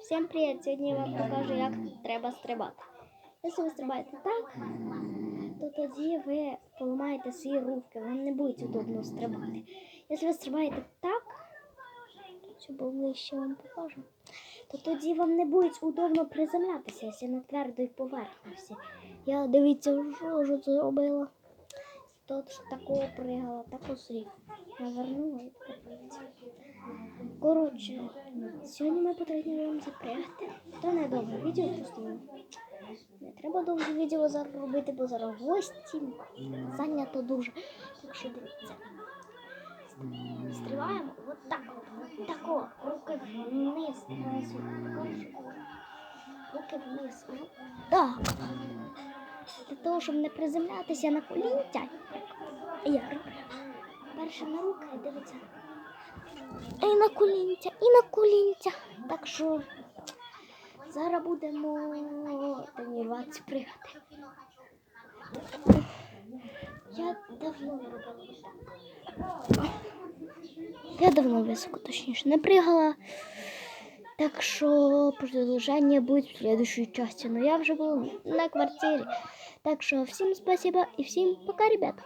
Всім привіт! Сьогодні я вам покажу, як треба стрибати. Якщо ви стрибаєте так, то тоді ви поламаєте свої руки, вам не буде удобно стрибати. Якщо ви стрибаєте так, щоб ближче вам покажу, то тоді вам не буде удобно приземлятися, якщо на твердій поверхності. Я дивіться, що ж це робила. Тут такого пригала, таку срів. Навернула і капець. Коротше, сьогодні ми вам запрягти. То не довге відео, просто не треба довге відео зараз робити, бо зараз гості зайнято дуже. Так що дивіться. Стрибаємо от так от, от так от, руки вниз. Руки вниз. Так. Для того, щоб не приземлятися на колінця, я роблю. Перше на руки, дивіться. І на колінця, і на колінця. Так що зараз будемо тренуватися пригати. Я давно не робила. Я давно високо, точніше, не пригала. Так що продовження буде в следующей части. Но я вже була на квартирі. Так що всім спасибо і всім пока, ребята.